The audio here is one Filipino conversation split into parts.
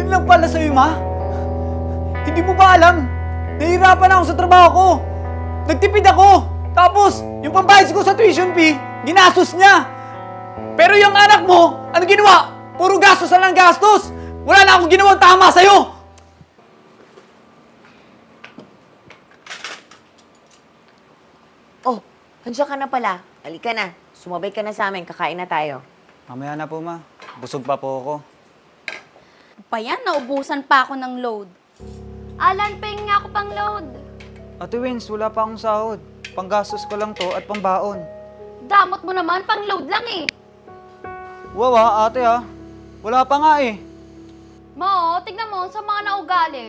Yun lang pala sa'yo, ma. Hindi mo ba alam? Nahihirapan ako sa trabaho ko. Nagtipid ako. Tapos, yung pambayad ko sa tuition fee, ginastos niya. Pero yung anak mo, ano ginawa? Puro gastos na lang gastos. Wala na akong ginawang tama sa'yo. Oh, hansya ka na pala. Halika na. Sumabay ka na sa amin. Kakain na tayo. Mamaya na po, ma. Busog pa po ako. Pa yan, naubusan pa ako ng load. Alan, pahing nga ako pang load. Ate Wins, wala pa akong sahod. Panggastos ko lang to at pangbaon. Damot mo naman, pang load lang eh. Wow, ah, ate ah. Wala pa nga eh. Mo, tignan mo sa mga naugali.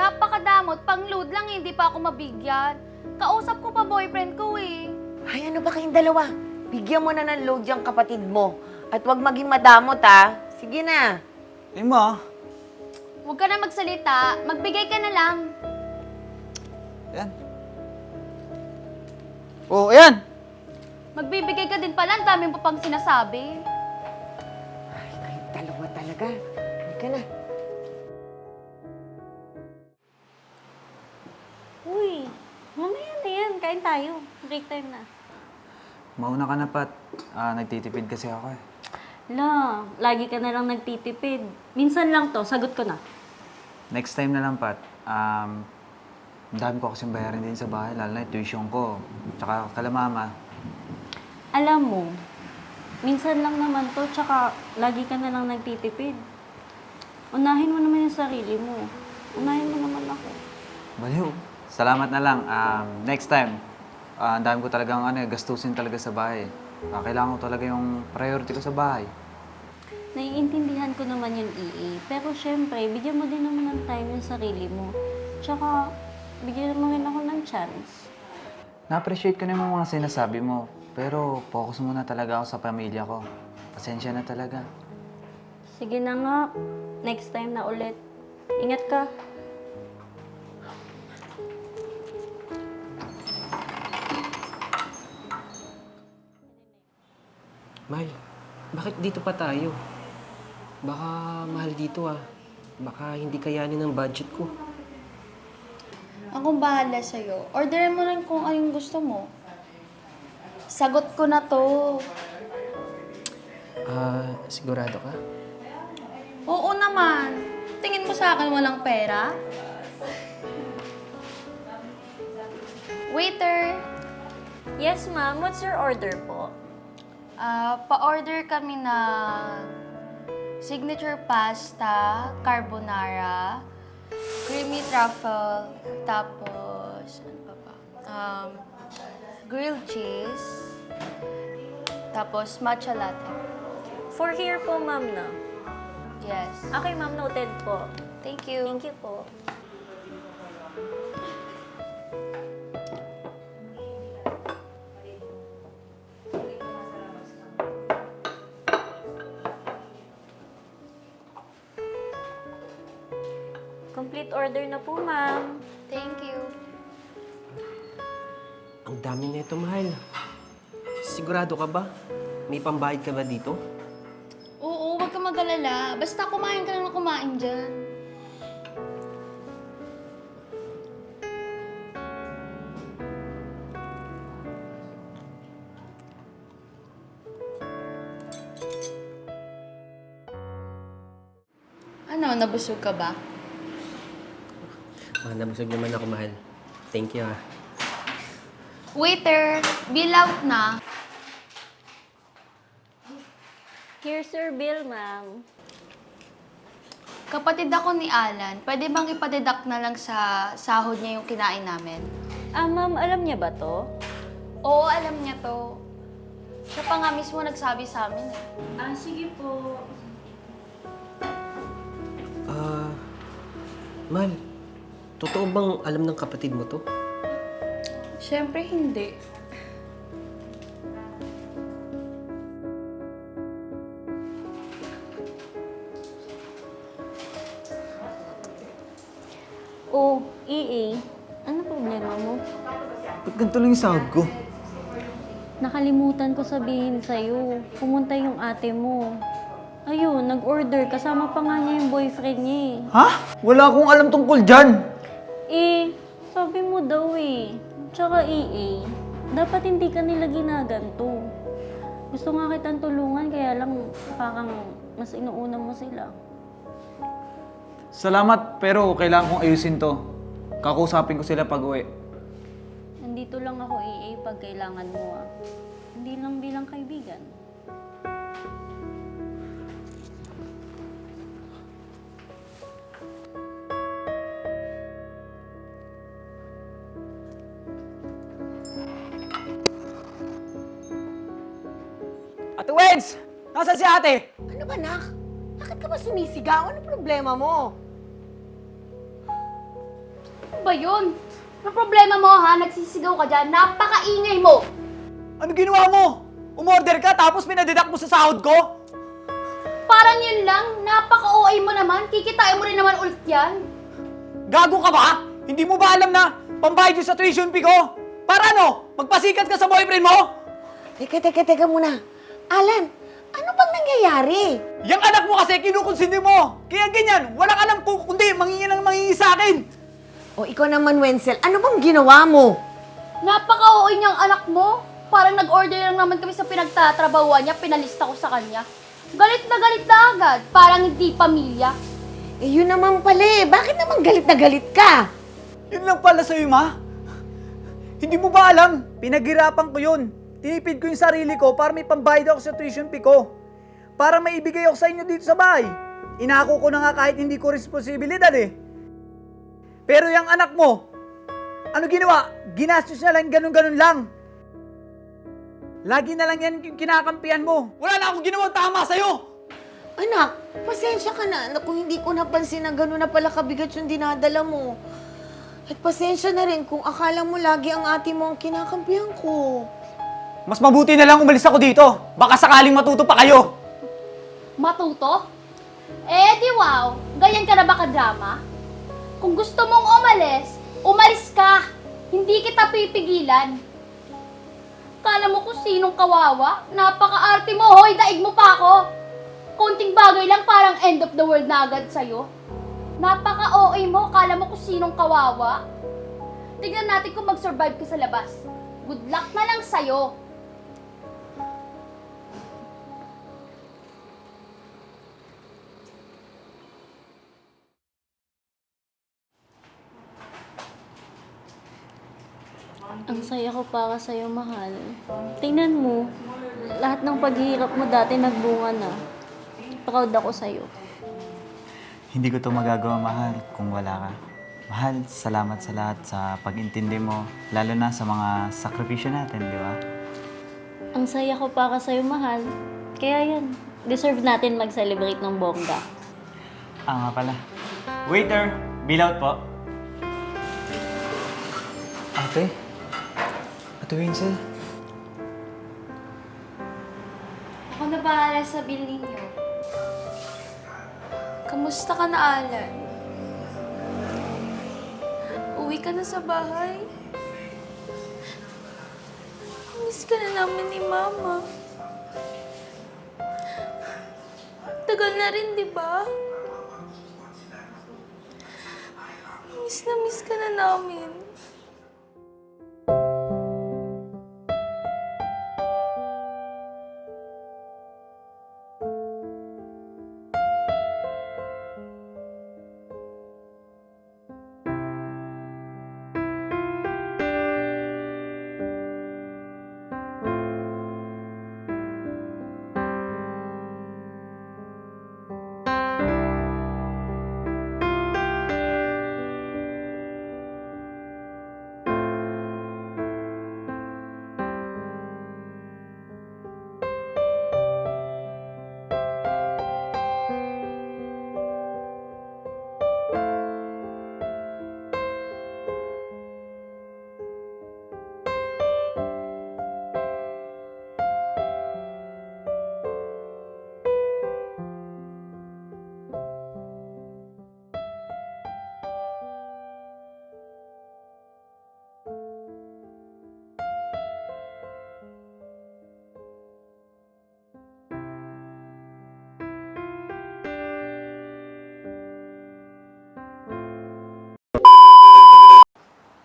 Napakadamot, pang load lang eh, hindi pa ako mabigyan. Kausap ko pa boyfriend ko eh. Ay, ano ba kayong dalawa? Bigyan mo na ng load yung kapatid mo. At huwag maging madamot, ha? Sige na. Eh, ma. Huwag ka na magsalita, magbigay ka na lang. Yan. Oh, ayan. Magbibigay ka din pala, ang dami mo pang sinasabi. Ay, kayong dalawa talaga. Halika na. Uy, mamaya na yan. Kain tayo. Break time na. Mauna ka na, Pat. Ah, nagtitipid kasi ako eh. La, lagi ka na lang nagtitipid. Minsan lang to, sagot ko na. Next time na lang, Pat. Um, ang dami ko kasing bayarin din sa bahay, lalo na yung tuition ko. Tsaka kala mama. Alam mo, minsan lang naman to, tsaka lagi ka na lang nagtitipid. Unahin mo naman yung sarili mo. Unahin mo naman ako. Baliw. Salamat na lang. Um, next time, ah, ang dami ko talagang ano, eh, gastusin talaga sa bahay. Ah, kailangan ko talaga yung priority ko sa bahay. Naiintindihan ko naman yung EA. Pero syempre, bigyan mo din naman ng time yung sarili mo. Tsaka, bigyan mo rin ako ng chance. Na-appreciate ko na yung mga sinasabi mo. Pero focus muna talaga ako sa pamilya ko. Pasensya na talaga. Sige na nga. Next time na ulit. Ingat ka. Mahal, bakit dito pa tayo? Baka mahal dito ah. Baka hindi kayanin ng budget ko. Akong bahala sa'yo. Orderin mo rin kung anong gusto mo. Sagot ko na to. Ah, sigurado ka? Oo naman. Tingin mo sa akin walang pera? Waiter, Yes, ma'am. What's your order po? Ah, pa-order kami ng signature pasta, carbonara, creamy truffle, tapos, ano pa ba? Um, grilled cheese, tapos matcha latte. For here po, ma'am na. Yes. Okay, ma'am. Noted po. Thank you. Thank you po. Complete order na po, ma'am. Thank you. Ang dami na ito, mahal. Sigurado ka ba? May pambayad ka ba dito? Oo, huwag ka mag-alala. Basta kumain ka lang na kumain dyan. Ano, nabusog ka ba? Ah, nabusog naman ako, mahal. Thank you ah. Waiter, bill out na. Here's your bill, ma'am. Kapatid ako ni Alan, pwede bang ipadeduct na lang sa sahod niya yung kinain namin? Ah, ma'am, alam niya ba to? Oo, alam niya to. Siya pa nga mismo nagsabi sa amin. eh. Ah, sige po. Ah, mahal. Totoo bang alam ng kapatid mo to? Siyempre hindi. Oh, EA. Ano problema mo? Ba't ganito lang yung sahod ko? Nakalimutan ko sabihin sa'yo. Pumunta yung ate mo. Ayun, nag-order. Kasama pa nga niya yung boyfriend niya eh. Ha? Wala akong alam tungkol dyan. Eh, sabi mo daw eh. Tsaka EA, dapat hindi ka nila ginaganto. Gusto nga kitang tulungan, kaya lang parang mas inuuna mo sila. Salamat, pero kailangan kong ayusin to. Kakusapin ko sila pag uwi. Nandito lang ako EA pag kailangan mo ah. Hindi lang bilang kaibigan. Nasaan si ate? Ano ba, nak? Bakit ka ba sumisigaw? Ano problema mo? Ano ba yun? Ano problema mo ha? Nagsisigaw ka dyan. Napakaingay mo! Ano ginawa mo? Umorder ka tapos pinadidak mo sa sahod ko? Parang yun lang. Napaka-OA mo naman. Kikitain mo rin naman ulit yan. Gago ka ba? Hindi mo ba alam na pambayad yun sa tuition fee ko? Para ano? Magpasikat ka sa boyfriend mo? Teka, teka, teka muna. Alan, ano bang nangyayari? Yung anak mo kasi kinukonsindi mo. Kaya ganyan, walang alam kung kundi mangingi ng mangingi sa akin. O ikaw naman, Wenzel, ano bang ginawa mo? Napaka-OA niyang anak mo. Parang nag-order lang naman kami sa pinagtatrabahuan niya. Pinalista ko sa kanya. Galit na galit na agad. Parang hindi pamilya. Eh, yun naman pala eh. Bakit naman galit na galit ka? Yun lang pala sa'yo, ma. Hindi mo ba alam? Pinaghirapan ko yun. Tinipid ko yung sarili ko para may pambayad ako sa tuition fee ko. Para may ibigay ako sa inyo dito sa bahay. Inako ko na nga kahit hindi ko responsibilidad eh. Pero yung anak mo, ano ginawa? Ginastos niya lang ganun-ganun lang. Lagi na lang yan yung kinakampihan mo. Wala na akong ginawang tama sa'yo! Anak, pasensya ka na. Anak, kung hindi ko napansin na gano'n na pala kabigat yung dinadala mo. At pasensya na rin kung akala mo lagi ang ate mo ang kinakampihan ko. Mas mabuti na lang umalis ako dito. Baka sakaling matuto pa kayo. Matuto? Eh, di wow. Ganyan ka na ba ka-drama? Kung gusto mong umalis, umalis ka. Hindi kita pipigilan. Kala mo kung sinong kawawa? Napaka-arte mo, hoy, daig mo pa ako. Konting bagay lang parang end of the world na agad sa'yo. Napaka-OA mo, kala mo kung sinong kawawa. Tignan natin kung mag-survive ka sa labas. Good luck na lang sa'yo. Ang saya ko para sa'yo, mahal. Tingnan mo, lahat ng paghihirap mo dati nagbunga na. Proud ako sa'yo. Hindi ko to magagawa, mahal, kung wala ka. Mahal, salamat sa lahat sa pag-intindi mo, lalo na sa mga sakripisyo natin, di ba? Ang saya ko para sa'yo, mahal. Kaya yan, deserve natin mag-celebrate ng bongga. Ah, nga pala. Waiter, bill out po. Ate? Ate Winsel? Ako na bahala sa bill ninyo. Kamusta ka na, Alan? Uwi ka na sa bahay? Miss ka na namin ni Mama. Tagal na rin, di ba? Miss na miss ka na namin.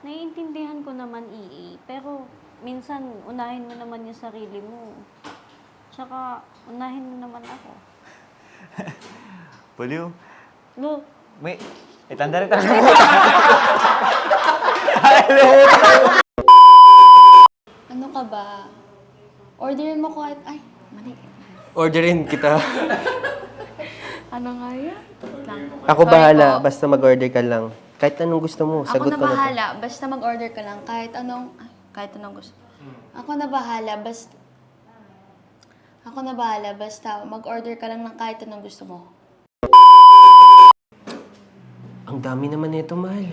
Naiintindihan ko naman, EA. Pero minsan, unahin mo naman yung sarili mo. Tsaka, unahin mo naman ako. Puliw. Lo, May, itanda rin talaga. Ano ka ba? Orderin mo kahit... Ay, mali. Orderin kita. Ano nga yan? Ako bahala, basta mag-order ka lang. Kahit anong gusto mo, Ako sagot na ko na to. bahala. Basta mag-order ka lang. Kahit anong... Ay, kahit anong gusto. Ako na bahala. Basta... Ako na bahala. Basta mag-order ka lang ng kahit anong gusto mo. Ang dami naman nito, mahal.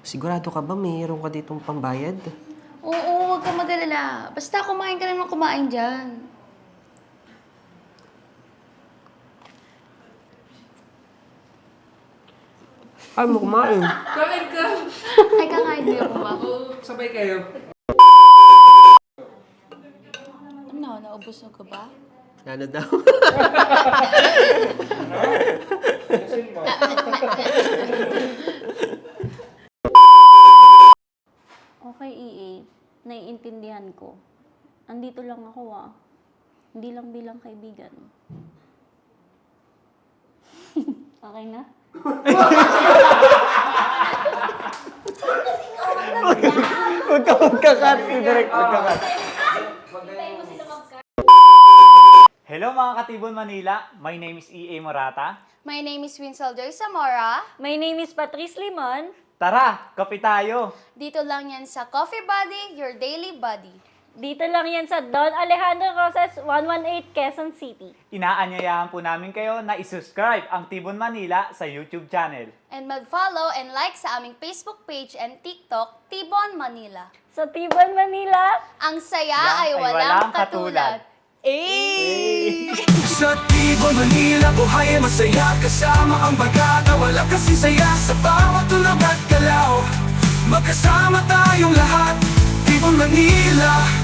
Sigurado ka ba mayroon ka ditong pambayad? Oo, huwag ka mag-alala. Basta kumain ka lang ng kumain dyan. Ay, mo kumain. Ay, kakain din ako ba? Sabay kayo. Ano, naubos na ka ba? Ano daw? okay, EA. Naiintindihan ko. Andito lang ako, ah. Hindi lang bilang kaibigan. okay na? Huwag ka magkakat. Direct magkakat. Hello mga Katibon Manila. My name is E.A. Morata. My name is Winsel Joy Zamora. My name is Patrice Limon. Tara, kape tayo. Dito lang yan sa Coffee Buddy, your daily buddy. Dito lang yan sa Don Alejandro Rosas, 118 Quezon City. Inaanyayahan po namin kayo na isubscribe ang Tibon Manila sa YouTube channel. And mag-follow and like sa aming Facebook page and TikTok, Tibon Manila. Sa Tibon, Manila, Ang saya Yan ay ay walang, walang katulad. katulad. Eh! Sa Tibo, Manila, buhay ay masaya Kasama ang bagata, wala kasi saya Sa bawat tulog at galaw Magkasama tayong lahat Tibo, Manila,